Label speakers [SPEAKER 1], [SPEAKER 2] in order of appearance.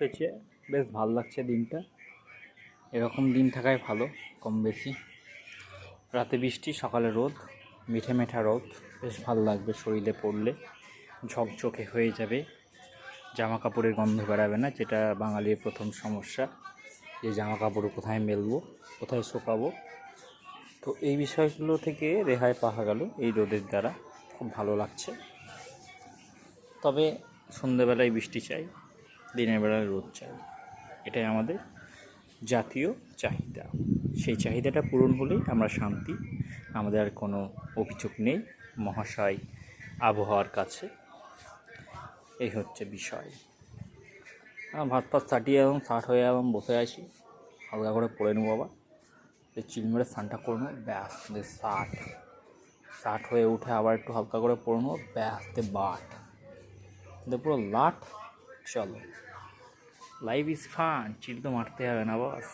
[SPEAKER 1] উঠেছে বেশ ভালো লাগছে দিনটা। এরকম দিন থাকাই ভালো, কম বেশি। রাতে বৃষ্টি, সকালে রোদ, মিঠে মেঠা রোদ। বেশ ভালো লাগবে শরীরে পড়লে। ঝকঝকে হয়ে যাবে। জামা কাপড়ের গন্ধ বেরাবে না, যেটা বাঙালির প্রথম সমস্যা। যে জামা কাপড় কোথায় মেলবো, কোথায় শুকাবো। তো এই বিষয়গুলো থেকে রেহাই পাওয়া গেল এই রোদের দ্বারা। খুব ভালো লাগছে। তবে সন্ধেবেলায় বৃষ্টি চাই। দিনের বেলায় রোদ চাই। এটাই আমাদের জাতীয় চাহিদা। সেই চাহিদাটা পূরণ হলেই আমরা শান্তি। আমাদের আর কোনো অভিযোগ নেই মহাশয় আবহাওয়ার কাছে। এই হচ্ছে বিষয়। ভাত ফাত ছাটিয়ে এবং ষাট হয়ে এবং বসে আছি। হালকা করে পড়ে নেব আবার। এই চিলমেরে স্নানটা করে নেব, ব্যাস দিয়ে ষাট ষাট হয়ে উঠে আবার একটু হালকা করে পড়ে নেব, ব্যাস দিয়ে বাট। দিয়ে পুরো লাট। চলো লাইফ ইজ ফান চিল তো মারতে হবে না বস